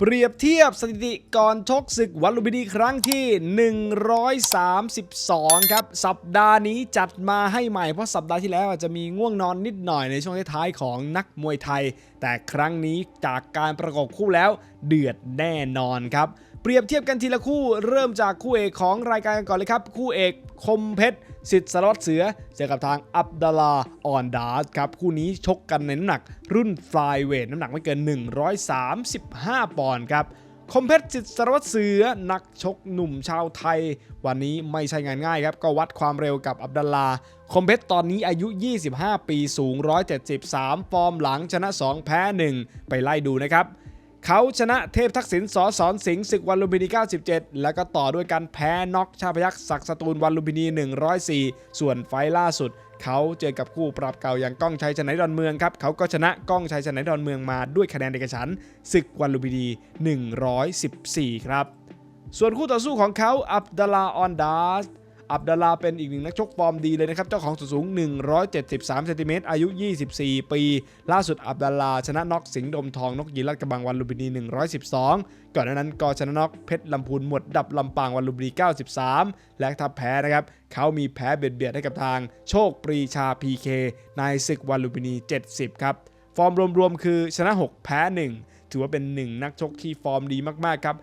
เปรียบเทียบสถิติก่อนชกศึกวันลุมพินีครั้งที่ 132 ครับ สัปดาห์นี้จัดมาให้ใหม่เพราะสัปดาห์ที่แล้วอาจจะมีง่วงนอนนิดหน่อยในช่วงท้ายของนักมวยไทย แต่ครั้งนี้จากการประกบคู่แล้วเดือดแน่นอนครับ เปรียบเทียบกันทีละคู่เริ่มจากคู่เอกของรายการกันก่อนเลยครับ คู่เอกคมเพชรสิทธิ์สล็อตเสือเจอกับทางอับดาลาอ่อนดาสครับ คู่นี้ชกกันในน้ำหนัก รุ่นฟลายเวทน้ำหนักไม่เกิน 135 ปอนด์ครับคมเพชรสิทธิ์สารวัตรเสือนักชกหนุ่มชาวไทย วันนี้ไม่ใช่งานง่ายครับ ก็วัดความเร็วกับอับดัลลา คมเพชรตอนนี้อายุ 25 ปีสูง 173 ฟอร์มหลังชนะ 2 แพ้ 1 ไปไล่ดูนะครับ เขาชนะเทพทักษิณสอสอนสิงห์ศึกวันลุมพินี 97 แล้วก็ต่อด้วยการแพ้น็อกชาพยักษ์ศักสตูลวันลุมพินี 104 ส่วนไฟล์ล่าสุด เขาเจอกับคู่ปรับเก่าอย่างก้องชัยชนะดอนเมืองครับ เขาก็ชนะก้องชัยชนะดอนเมืองมาด้วยคะแนนเอกฉันศึกวันลุมพินี 114 ครับ ส่วนคู่ต่อสู้ของเขาอับดลาออนดาส อับดาลาเป็นอีกหนึ่งนักชกฟอร์มดีเลยนะครับ เจ้าของสูง 173เซนติเมตรอายุ 24 ปี ล่าสุดอับดาลาชนะน็อกสิงห์ดมทองนกยีรัดกระบังวันลุมพินี 112 ก่อนหน้านั้นก็ชนะน็อกเพชรลำพูนหมดดับลำปางวันลุมพินี 93 และถ้าแพ้นะครับเขามีแพ้เบียดเบียดให้กับทาง โชคปรีชา PK ในศึกวันลุมพินี 70 ครับ ฟอร์มรวมๆคือชนะ 6 แพ้ 1 ถือว่าเป็นหนึ่งนักชกที่ฟอร์มดีมากๆครับ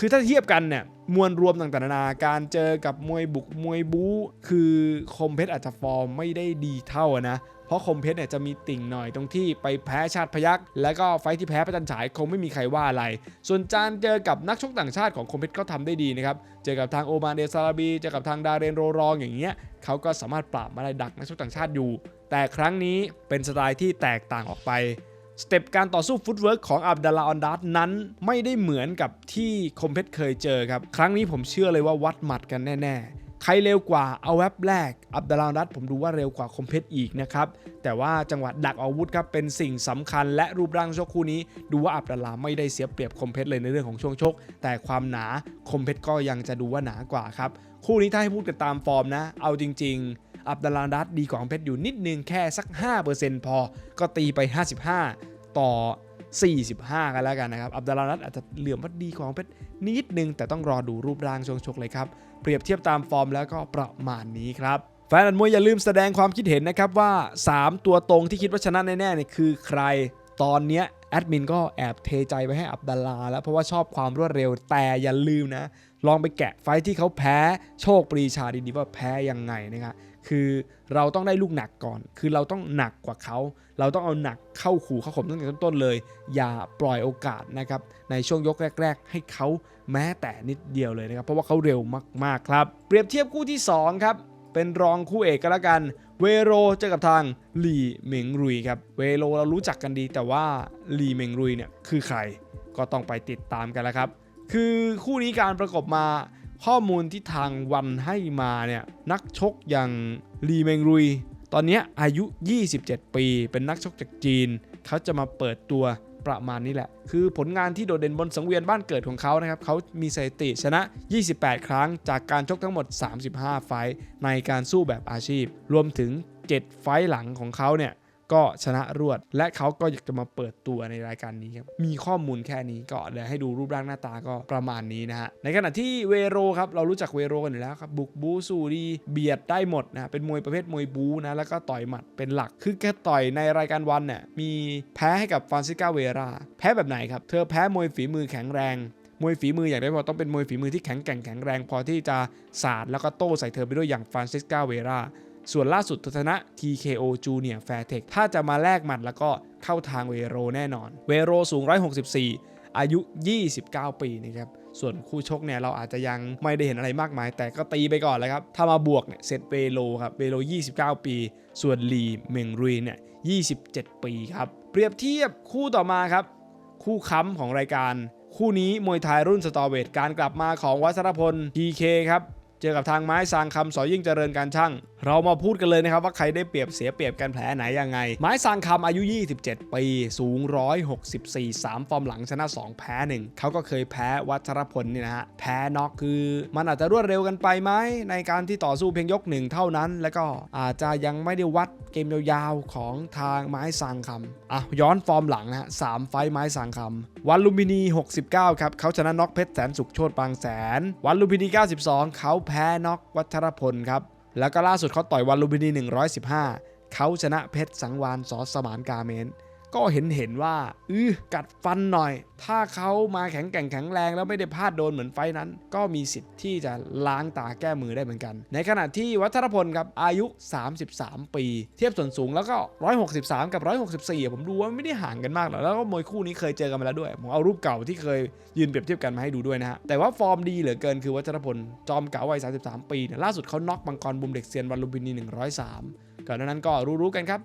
คือถ้าเทียบกันเนี่ยมวลรวมต่างๆนานาการเจอกับมวยบุกมวยบู๊คือคมเพชรอาจจะฟอร์มไม่ได้ดีเท่านะเพราะคมเพชรเนี่ยจะมีติ่งหน่อยตรงที่ไปแพ้ชาติพยักแล้วก็ไฟที่แพ้ประจันฉายคงไม่มีใครว่าอะไร ส่วนจานเจอกับนักชกต่างชาติของคมเพชรก็ทำได้ดีนะครับ เจอกับทางโอมานเดซาราบีเจอกับทางดาเรนโรรองอย่างเงี้ยเขาก็สามารถปราบมาได้ดักนักชกต่างชาติอยู่ แต่ครั้งนี้เป็นสไตล์ที่แตกต่างออกไป สเต็ปการต่อสู้ฟุตเวิร์กของอับดาลาออนดัสนั้นไม่ได้เหมือนกับที่คมเพชรเคยเจอครับ ครั้งนี้ผมเชื่อเลยว่าวัดหมัดกันแน่ ๆ ใครเร็วกว่าเอาแวบแรก อับดาลาออนดัสผมดูว่าเร็วกว่าคมเพชรอีกนะครับ แต่ว่าจังหวะดักอาวุธครับเป็นสิ่งสำคัญและรูปร่างชกคู่นี้ ดูว่าอับดาลาไม่ได้เสียเปรียบคมเพชรเลยในเรื่องของช่วงชก แต่ความหนาคมเพชรก็ยังจะดูว่าหนากว่าครับคู่นี้ถ้าให้พูดกันตามฟอร์มนะ เอาจริง ๆ อับดาลาดัสดีกว่าคมเพชรอยู่นิดนึงแค่สัก 5%พอ ก็ตีไป 55 ต่อ 45 กันแล้วกันนะครับ อับดาลาดัสอาจจะเหลื่อมว่าดีกว่าคมเพชรนิดนึง แต่ต้องรอดูรูปร่างช่วงชกเลยครับ เปรียบเทียบตามฟอร์มแล้วก็ประมาณนี้ครับแฟนอันมวยอย่าลืมแสดงความคิดเห็นนะครับว่า 3 ตัวตรงที่คิดว่าชนะแน่ๆเนี่ยคือใครตอนเนี้ยแอดมินก็แอบเทใจไปให้อับดาลาแล้วเพราะว่าชอบความรวดเร็วแต่อย่าลืมนะ ลองไปแกะไฟที่เขาแพ้โชคปรีชาดีๆว่าแพ้ยังไงนะครับ คือเราต้องได้ลูกหนักก่อน คือเราต้องหนักกว่าเขา เราต้องเอาหนักเข้าขู่เข้าข่มตั้งแต่ต้นๆเลย อย่าปล่อยโอกาสนะครับ ในช่วงยกแรก ๆ ให้เขาแม้แต่นิดเดียวเลยนะครับ เพราะว่าเขาเร็วมากๆครับ เปรียบเทียบคู่ที่สองครับ เป็นรองคู่เอกกันละกัน เวโรเจอกับทางหลี่เหมิงรุยครับ เวโรเรารู้จักกันดี แต่ว่าหลี่เหมิงรุยเนี่ยคือใคร ก็ต้องไปติดตามกันแล้วครับ คือคู่นี้การประกบมา ข้อมูลที่ทางวันให้มาเนี่ยนักชกอย่างลีเมงรุย ตอนนี้อายุ 27 ปี เป็นนักชกจากจีน เขาจะมาเปิดตัวประมาณนี้แหละ คือผลงานที่โดดเด่นบนสังเวียนบ้านเกิดของเขานะครับ เขามีสถิติชนะ 28 ครั้งจากการชกทั้งหมด 35 ไฟในการสู้แบบอาชีพ รวมถึง 7 ไฟหลังของเขาเนี่ย ก็ชนะรวด และเขาก็อยากจะมาเปิดตัวในรายการนี้ครับมีข้อมูลแค่นี้ก็เดี๋ยวให้ดูรูปร่างหน้าตาก็ประมาณนี้นะฮะในขณะที่เวโรครับเรารู้จักเวโรกันอยู่แล้วครับบุกบูสู้ดีเบียดได้หมดนะเป็นมวยประเภทมวยบูนะแล้วก็ต่อยหมัดเป็นหลักคือแค่ต่อยในรายการวันเนี่ยมีแพ้ให้กับฟรานซิก้าเวรา แพ้แบบไหนครับเธอแพ้มวยฝีมือแข็งแรงมวยฝีมืออย่างได้พอต้องเป็นมวยฝีมือที่แข็งแกร่งแข็งแรงพอที่จะสาดแล้วก็โต้ใส่เธอไปด้วยอย่างฟรานซิสกาเวรา ส่วนล่าสุดเธอชนะ TKO Junior Fairtech ถ้าจะมาแลกหมัดแล้วก็เข้าทางเวโรแน่นอน เวโรสูง 164 อายุ 29 ปีนะครับส่วนคู่ชกเนี่ยเราอาจจะยังไม่ได้เห็นอะไรมากมาย แต่ก็ตีไปก่อนแล้วครับ ถ้ามาบวกเนี่ยเซตเวโรครับเวโร29 ปี ส่วนลีเมงรุยเนี่ย27 ปีครับ เปรียบเทียบคู่ต่อมาครับ คู่ค้ำของรายการ คู่นี้มวยไทยรุ่นสตอเวทการกลับมาของวัชรพล PK ครับ เจอกับทางไม้สางคำสอยิ่งเจริญการช่าง เรามาพูดกันเลยนะครับว่าใครได้เปรียบเสียเปรียบกันแผลไหนยังไง ไม้ซางคำอายุ 27 ปี สูง 164 3 ฟอร์มหลังชนะ 2 แพ้ 1 เขาก็เคยแพ้วัชรพลนี่นะฮะ แพ้น็อกคือ มันอาจจะรวดเร็วกันไปไหมในการที่ต่อสู้เพียงยกหนึ่งเท่านั้น แล้วก็อาจจะยังไม่ได้วัดเกมยาวๆของทางไม้ซางคำอะย้อนฟอร์มหลังนะฮะสามไฟท์ไม้ซางคำวันลุมพินี 69 ครับเขาชนะน็อกเพชรแสนสุขโชตบางแสน วันลุมพินี 92 เขาแพ้น็อกวัชรพลครับ แล้วก็ล่าสุดเขาต่อยวันลุมพินี 115 เขาชนะเพชรสังวานสอสมานกาเมน ก็เห็นเห็นว่าอือกัดฟันหน่อย ถ้าเขามาแข็งแกร่งแข็งแรงแล้วไม่ได้พลาดโดนเหมือนไฟนั้น ก็มีสิทธิ์ที่จะล้างตาแก้มือได้เหมือนกัน ในขณะที่วัชรพลครับอายุ 33 ปี เทียบส่วนสูงแล้วก็ 163 กับ 164 ผมดูว่าไม่ได้ห่างกันมากหรอกแล้วก็มวยคู่นี้เคยเจอกันมาแล้วด้วย ผมเอารูปเก่าที่เคยยืนเปรียบเทียบกันมาให้ดูด้วยนะฮะแต่ว่าฟอร์มดีเหลือเกินคือวัชรพลจอมเก่าวัย 33 ปีเนี่ยล่าสุดเขาน็อกบังกรบุมเด็กเซียนวันลุมพินี 103ก่อนหน้านั้นก็รู้ๆกันครับ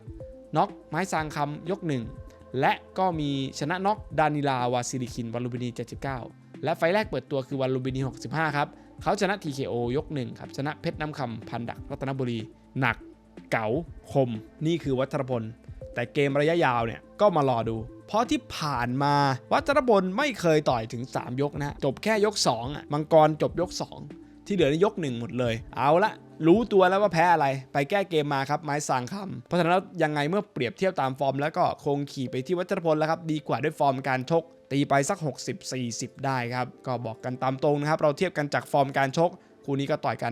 น็อกไม้ซางคำยกหนึ่งและก็มีชนะน็อกดานิลาวาซิลิคินวันลุมพินี 79 และไฟแรกเปิดตัวคือวันลุมพินี 65 ครับ เขาชนะ TKO ยกหนึ่งครับ ชนะเพชรน้ำคำพันดักรัตนบุรี หนัก เก๋าคม นี่คือวัชรพล แต่เกมระยะยาวเนี่ยก็มารอดู เพราะที่ผ่านมาวัชรพลไม่เคยต่อยถึง 3 ยกนะ จบแค่ยก 2อะมังกรจบยก 2 ที่เหลือนี่ยก 1 หมดเลย เอาละ รู้ตัวแล้วว่าแพ้อะไร ไปแก้เกมมาครับไม้สางคำเพราะฉะนั้นแล้วยังไงเมื่อเปรียบเทียบตามฟอร์ม แล้วก็คงขี่ไปที่วัชรพลแล้วครับดีกว่าด้วยฟอร์มการชก ตีไปสัก 60-40 ได้ครับ ก็บอกกันตามตรงนะครับ เราเทียบกันจากฟอร์มการชกคู่นี้ก็ต่อยกัน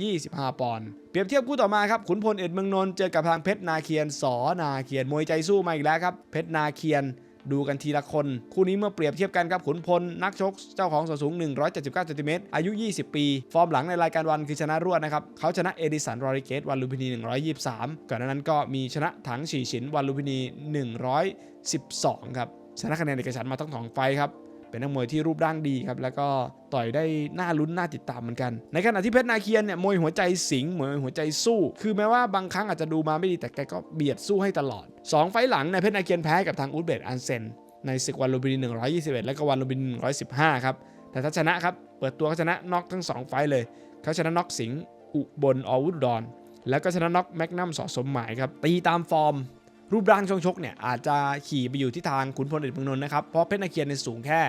125 ปอนด์ เปรียบเทียบคู่ต่อมาครับ ขุนพลเอ็ดเมืองนนท์เจอกับทางเพชรนาเคียนสอนาเคียน มวยใจสู้มาอีกแล้วครับ เพชรนาเคียน ดูกันทีละคน คู่นี้เมื่อเปรียบเทียบกันครับขุนพล นักชก เจ้าของส่วนสูง 179เซนติเมตรอายุ 20 ปี ฟอร์มหลังในรายการวันคือชนะรวดนะครับ เขาชนะเอดิสันรอริเกตวันลุมพินี 123 ก่อนน้านั้นก็มีชนะถังฉีฉินวันลุมพินี 112 ครับ ชนะคะแนนเอกฉันมาทั้งสองไฟครับ เป็นนักมวยที่รูปร่างดีครับแล้วก็ต่อยได้น่าลุ้นน่าติดตามเหมือนกัน ในขณะที่เพชรนาเคียนเนี่ยมวยหัวใจสิงห์มวยหัวใจสู้ คือแม้ว่าบางครั้งอาจจะดูมาไม่ดีแต่แกก็เบียดสู้ให้ตลอด 2 ไฟล์หลังในเพชรนาเคียนแพ้กับทางอุซเบกอันเซนในศึกวันลุมพินี121 และก็วันลุมพินี115 ครับ แต่ถ้าชนะครับ เปิดตัวก็ชนะน็อกทั้ง 2 ไฟล์เลย เขาชนะน็อกสิงห์อุบลอวุธดอน แล้วก็ชนะน็อกแมกนัมสอสมหมายครับ ตีตามฟอร์ม รูปร่างช่วงชกเนี่ยอาจจะขี่ไปอยู่ที่ทางขุนพลเอกเมืองนนท์นะครับ เพราะเพชรนาเคียนในสูงแค่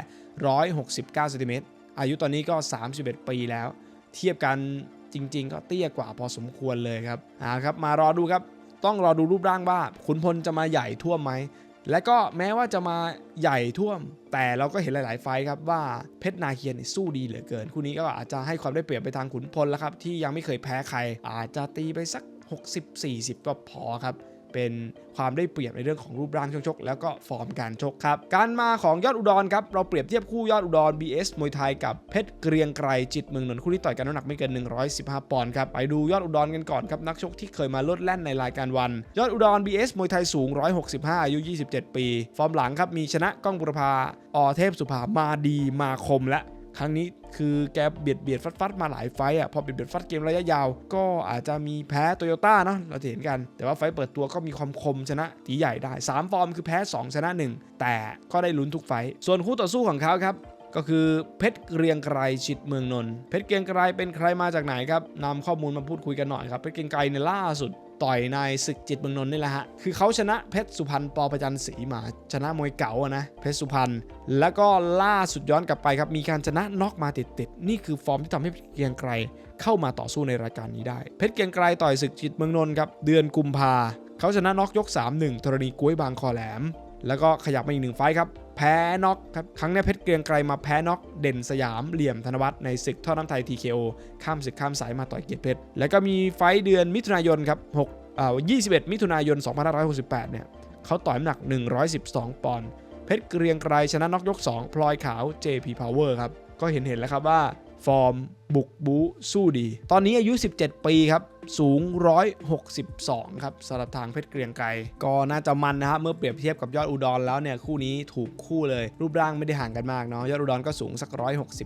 169เซนติเมตรอายุตอนนี้ก็ 31 ปีแล้ว เทียบกันจริง ๆ ก็เตี้ยกว่าพอสมควรเลยครับอ่าครับมารอดูครับ ต้องรอดูรูปร่างว่าขุนพลจะมาใหญ่ท่วมไหมและก็แม้ว่าจะมาใหญ่ท่วม แต่เราก็เห็นหลาย ๆ ไฟครับว่าเพชรนาเคียนสู้ดีเหลือเกิน คู่นี้ก็อาจจะให้ความได้เปรียบไปทางขุนพลแล้วครับ ที่ยังไม่เคยแพ้ใคร อาจจะตีไปสัก 60-40 ก็พอครับ เป็นความได้เปรียบในเรื่องของรูปร่างช่วงชก แล้วก็ฟอร์มการชกครับ การมาของยอดอุดรครับเราเปรียบเทียบคู่ยอดอุดร BS มวยไทยกับเพชรเกรียงไกรจิตเมืองนนท์คู่ที่ต่อยกันน้ำหนักไม่เกิน 115 ปอนด์ครับไปดูยอดอุดรกันก่อนครับนักชกที่เคยมาลดแล่นในรายการวัน ยอดอุดร BS มวยไทยสูง 165 อายุ 27 ปี ฟอร์มหลังครับมีชนะก้องบุรพาอเทพสุภามาดีมาคมและ ครั้งนี้คือแกเบียดเบียดฟัดฟัดมาหลายไฟอะพอเบียดเบียดฟัดเกมระยะยาว ก็อาจจะมีแพ้โตโยต้าเนาะเราจะเห็นกัน แต่ว่าไฟเปิดตัวก็มีความคมชนะตีใหญ่ได้ 3 ฟอร์มคือแพ้ 2 ชนะ 1 แต่ก็ได้ลุ้นทุกไฟ ส่วนคู่ต่อสู้ของเขาครับก็คือเพชรเกรียงไกรชิดเมืองนนท์เพชรเกรียงไกรเป็นใครมาจากไหนครับนำข้อมูลมาพูดคุยกันหน่อยครับเพชรเกรียงไกรในล่าสุด ต่อยในศึกจิตเมืองนนท์นี่แหละฮะ คือเขาชนะเพชรสุพรรณปอประจันศรีมา ชนะมวยเก่าอะนะ เพชรสุพรรณ แล้วก็ล่าสุดย้อนกลับไปครับ มีการชนะน็อกมาติดๆ นี่คือฟอร์มที่ทำให้เพชเกียงไกรเข้ามาต่อสู้ในรายการนี้ได้ เพชรเกียงไกรต่อยศึกจิตเมืองนนท์ครับ เดือนกุมภาเขาชนะน็อกยก 3-1ธรณีกุ้ยบางคอแหลม แล้วก็ขยับมาอีกหนึ่งไฟครับ แพ้น็อกครับครั้งนี้เพชรเกรียงไกรมาแพ้น็อกเด่นสยามเหลี่ยมธนวัฒน์ในศึกท่อน้ำไทย TKO ข้ามศึกข้ามสายมาต่อยเกียรติเพชรแล้วก็มีไฟเดือนมิถุนายนครับ6อ่า21 มิถุนายน 2568 เนี่ยเขาต่อยน้ำหนัก 112 ปอนด์เพชรเกรียงไกรชนะน็อกยก 2 พลอยขาว JP Power ครับก็เห็นเห็นแล้วครับว่าฟอร์ม บุกบูสู้ดี ตอนนี้อายุ 17 ปีครับ สูง 162 ครับสำหรับทางเพชรเกรียงไกรก็น่าจะมันนะครับเมื่อเปรียบเทียบกับยอดอุดรแล้วเนี่ยคู่นี้ถูกคู่เลย รูปร่างไม่ได้ห่างกันมากเนาะยอดอุดรก็สูงสัก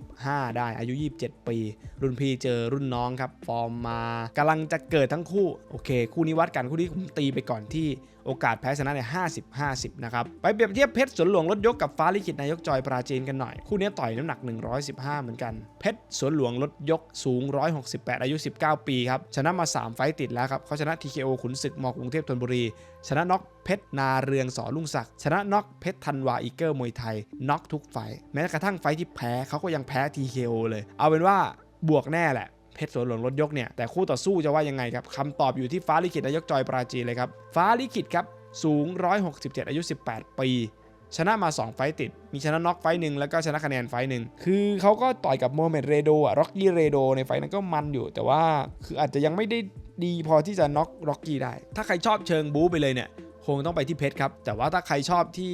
165 ได้อายุ 27 ปี รุ่นพี่เจอรุ่นน้องครับฟอร์มมากำลังจะเกิดทั้งคู่โอเค คู่นี้วัดกันคู่นี้ผมตีไปก่อนที่ โอกาสแพ้ชนะเนี่ย50 50 นะครับ ไปเปรียบเทียบเพชรสวนหลวงรถยกกับฟ้าลิขิตนายกจอยปราจีนกันหน่อย คู่นี้ต่อยน้ำหนัก 115 เหมือนกัน เพชรสวนหลวงรถยกสูง 168 อายุ 19 ปีครับ ชนะมา 3 ไฟต์ติดแล้วครับเขาชนะ TKO ขุนศึกมกรุงเทพธนบุรี ชนะน็อกเพชรนาเรืองสอลุงศักดิ์ชนะน็อกเพชรธันวาอีเกิลมวยไทยน็อกทุกไฟต์แม้กระทั่งไฟต์ที่แพ้เขาก็ยังแพ้ TKO เลย เอาเป็นว่าบวกแน่แหละ เพชรสวนหลวงรถยกเนี่ยแต่คู่ต่อสู้จะว่ายังไงครับคำตอบอยู่ที่ฟ้าลิขิตนายกจอยปราจีเลยครับฟ้าลิขิตครับสูง 167 อายุ 18 ปีชนะมา 2 ไฟต์ติด มีชนะน็อกไฟต์หนึ่งแล้วก็ชนะคะแนนไฟต์หนึ่ง คือเขาก็ต่อยกับโมเมดเรโดอะร็อกกี้เรโดในไฟต์นั้นก็มันอยู่ แต่ว่าคืออาจจะยังไม่ได้ดีพอที่จะน็อกร็อกกี้ได้ ถ้าใครชอบเชิงบู๊ไปเลยเนี่ย คงต้องไปที่เพชรครับ แต่ว่าถ้าใครชอบที่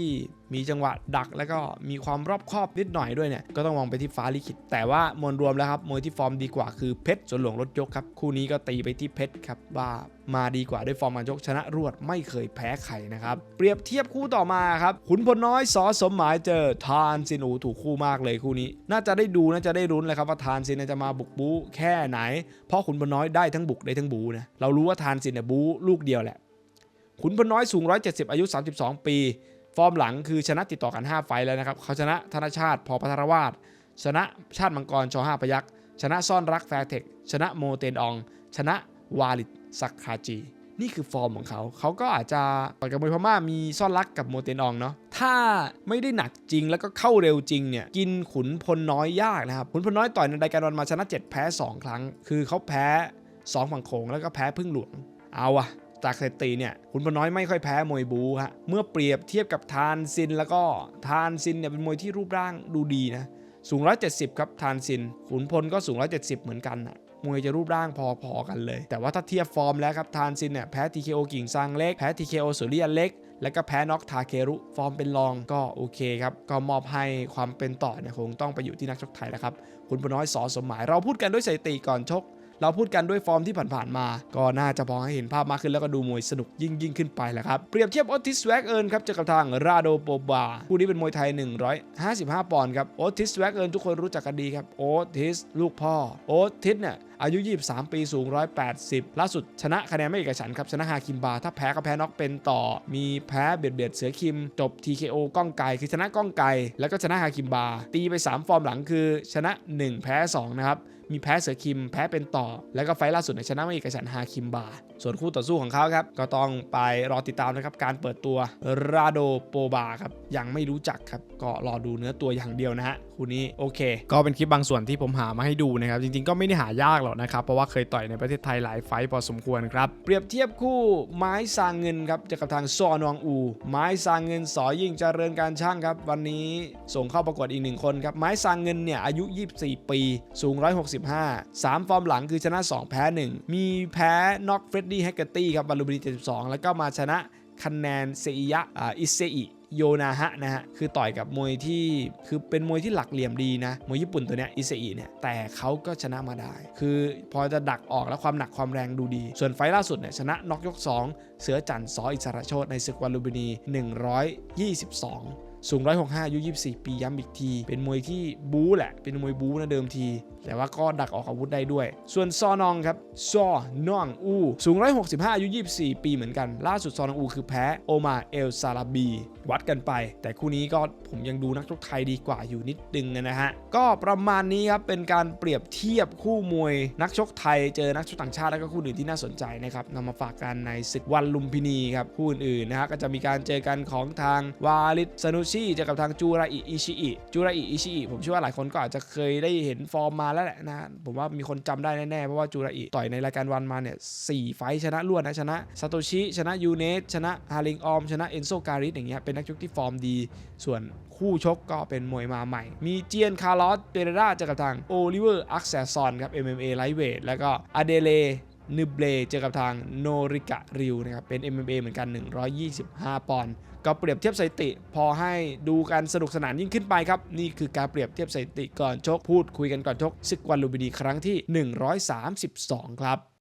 มีจังหวะดัก แล้วก็มีความรอบคอบนิดหน่อยด้วยเนี่ยก็ต้องมองไปที่ฟ้าลิขิตแต่ว่ามวลรวมแล้วครับมวยที่ฟอร์มดีกว่าคือเพชรสวนหลวงรถยกครับคู่นี้ก็ตีไปที่เพชรครับว่ามาดีกว่าด้วยฟอร์มการชกชนะรวดไม่เคยแพ้ใครนะครับเปรียบเทียบคู่ต่อมาครับขุนพลน้อยสอสมหมายเจอทานซินอูถูกคู่มากเลยคู่นี้ น่าจะได้ดูน่าจะได้รุ้นเลยครับว่าทานซินจะมาบุกบู๊แค่ไหน เพราะขุนพลน้อยได้ทั้งบุกได้ทั้งบูนะเรารู้ว่าทานซินเนี่ยบู๊ลูกเดียวแหละ ขุนพลน้อยสูง 170 อายุ 32 ปี ฟอร์มหลังคือชนะติดต่อกัน 5 ไฟแล้วนะครับ เขาชนะธนชาติพอพัทรวาสชนะชาติมังกรช5พยักษ์ชนะซ่อนรักแฟร์เทคชนะโมเตนออง ชนะวาลิดสักคาจี นี่คือฟอร์มของเขา เขาก็อาจจะต่อยกับมวยพม่ามีซ่อนรักกับโมเตนอองเนาะถ้าไม่ได้หนักจริงแล้วก็เข้าเร็วจริงเนี่ยกินขุนพลน้อยยากนะครับขุนพลน้อยต่อยในรายการวันมาชนะ 7 แพ้ 2 ครั้ง คือเขาแพ้ 2 ฝั่งโขงแล้วก็แพ้พึ่งหลวงเอาอะ จากสถิติเนี่ยขุนพน้อยไม่ค่อยแพ้มวยบูฮะเมื่อเปรียบเทียบกับทานซินแล้วก็ทานซินเนี่ยเป็นมวยที่รูปร่างดูดีนะสูง 170 ครับทานซิน ขุนพลก็สูง 170 เหมือนกันนะมวยจะรูปร่างพอๆกันเลย แต่ว่าถ้าเทียบฟอร์มแล้วครับทานซินเนี่ยแพ้ TKO กิ่งซางเล็ก แพ้ TKO สุริยันเล็ก แล้วก็แพ้น็อกทาเครุ ฟอร์มเป็นรองก็โอเคครับ ก็มอบให้ความเป็นต่อเนี่ยคงต้องไปอยู่ที่นักชกไทยแล้วครับขุนพน้อยสอสมหมายเราพูดกันด้วยสถิติก่อนชก เราพูดกันด้วยฟอร์มที่ผ่านๆมา ก็น่าจะพอให้เห็นภาพมากขึ้นแล้วก็ดูมวยสนุกยิ่งยิ่งขึ้นไปแหละครับ เปรียบเทียบโอติสแวกเอิร์นครับเจอกับทางราโดโปบาคู่นี้เป็นมวยไทย 155 ปอนด์ครับโอติสแวกเอิร์นทุกคนรู้จักกันดีครับโอติสลูกพ่อโอติสเนี่ยอายุ 23 ปี สูง 180 ล่าสุดชนะคะแนนไม่เอกฉันครับ ชนะฮาคิมบา ถ้าแพ้ก็แพ้น็อกเป็นต่อ มีแพ้เบียดเบียดเสือคิม จบ TKO ก้องไกคือชนะก้องไกแล้วก็ชนะฮาคิมบา ตีไป 3 ฟอร์มหลังคือชนะ 1 แพ้ 2 นะครับ มีแพ้เสือคิมแพ้เป็นต่อ แล้วก็ไฟล์ล่าสุดในชนะม่เอกฉันฮาคิมบา ส่วนคู่ต่อสู้ของเขาครับ ก็ต้องไปรอติดตามนะครับ การเปิดตัวราโดโปบาครับ ยังไม่รู้จักครับ ก็รอดูเนื้อตัวอย่างเดียวนะฮะคู่นี้โอเค ก็เป็นคลิปบางส่วนที่ผมหามาให้ดูนะครับ จริงๆก็ไม่ได้หายากหรอกนะครับ เพราะว่าเคยต่อยในประเทศไทยหลายไฟต์พอสมควรครับ เปรียบเทียบคู่ไม้ซางเงินครับจอกับทางซอนองอู ไม้ซางเงินสอยิ่งเจริญการช่างครับ วันนี้ส่งเข้าประกวดอีกหนึ่งคนครับไม้ซางเงินเนี่ยอายุ 24 ปี สูง15 3 ฟอร์มหลังคือชนะ 2 แพ้ 1 มีแพ้น็อกเฟรดดี้แฮกเกอร์ตี้ครับวันลูบินี72 แล้วก็มาชนะคะแนนเซอิยะอิเซอิโยนาฮะนะฮะ คือต่อยกับมวยที่คือเป็นมวยที่หลักเหลี่ยมดีนะ มวยญี่ปุ่นตัวเนี้ยอิเซอิเนี่ย แต่เขาก็ชนะมาได้ คือพอจะดักออกแล้วความหนักความแรงดูดี ส่วนไฟล์ล่าสุดเนี่ยชนะน็อกยก 2 เสือจันทร์สออิสระโชตในศึกวันลูมพินี 122 สูง 165อายุ 24 ปีย้ำอีกที เป็นมวยที่บู๊แหละ เป็นมวยบู๊นะเดิมที แต่ว่าก็ดักออกอาวุธได้ด้วย ส่วนซอนองครับ ซอนองอูสูง 165อายุ 24 ปีเหมือนกัน ล่าสุดซอนองอูคือแพ้โอมาเอลซาลาบี วัดกันไป แต่คู่นี้ก็ผมยังดูนักชกไทยดีกว่าอยู่นิดนึงนะฮะ ก็ประมาณนี้ครับ เป็นการเปรียบเทียบคู่มวย นักชกไทยเจอนักชกต่างชาติแล้วก็คู่อื่นที่น่าสนใจนะครับนำมาฝากกันในศึกวันลุมพินีครับคู่อื่นๆนะฮะก็จะมีการเจอกันของทางวาลิดซานุชเจอกับทางจูราอิอิชิอิจูราอิอิชิอิผมเชื่อว่าหลายคนก็อาจจะเคยได้เห็นฟอร์มมาแล้วแหละนะผมว่ามีคนจำได้แน่ๆเพราะว่าจูราอิต่อยในรายการวันมาเนี่ยสี่ไฟชนะรวดนะชนะซาโตชิชนะยูเนสชนะฮาริงออมชนะเอนโซการิสอย่างเงี้ยเป็นนักชกที่ฟอร์มดี ส่วนคู่ชกก็เป็นมวยมาใหม่ มีเจียนคาร์ลอสเปเรราเจอกับทางโอลิเวอร์อักเซซอนครับ MMA Lightweight แล้วก็อเดเลนึเบลเจอกับทางโนริกะริวนะครับเป็น MMA เหมือนกัน 125 ปอนด์ ก็เปรียบเทียบสถิติ พอให้ดูกันสนุกสนานยิ่งขึ้นไปครับ นี่คือการเปรียบเทียบสถิติก่อนชกพูดคุยกันก่อนชกศึกวันลุมพินีครั้งที่ 132 ครับ